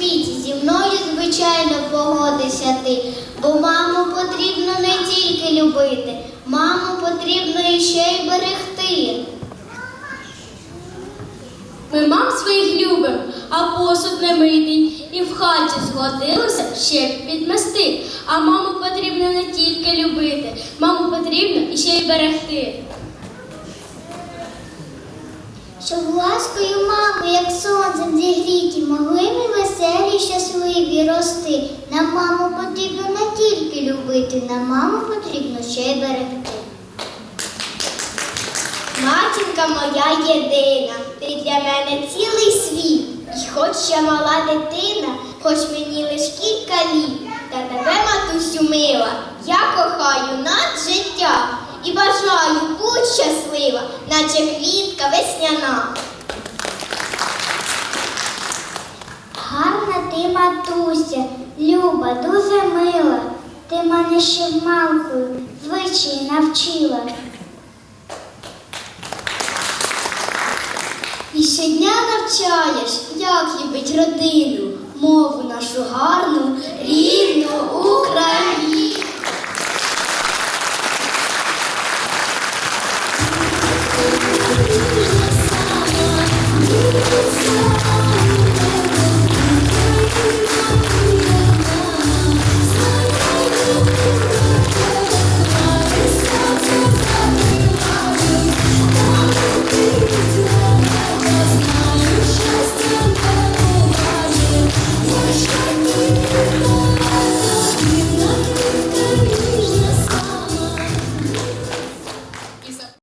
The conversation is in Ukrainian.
світі зі мною, звичайно, погодися ти, бо маму потрібно не тільки любити, маму потрібно іще й берегти. Ми мам своїх любимо, а посуд не митий, і в хаті згодилося ще підмести. А маму потрібно не тільки любити, маму потрібно іще й берегти. Щоб ласкою мами, як сонцем зігріті, могли ми веселі, щасливі рости. Нам маму потрібно не тільки любити, нам маму потрібно ще й берегти. Матінка моя єдина, ти для мене цілий світ. І хоч я мала дитина, хоч мені лиш кілька літ, та тебе, матусю мила, я кохаю над життя щаслива, наче квітка весняна. Гарна ти, матуся, люба, дуже мила. Ти мене ще малкою звичай навчила. І щодня навчаєш, як любить родину, мову нашу гарну, рідну Україну. Deus.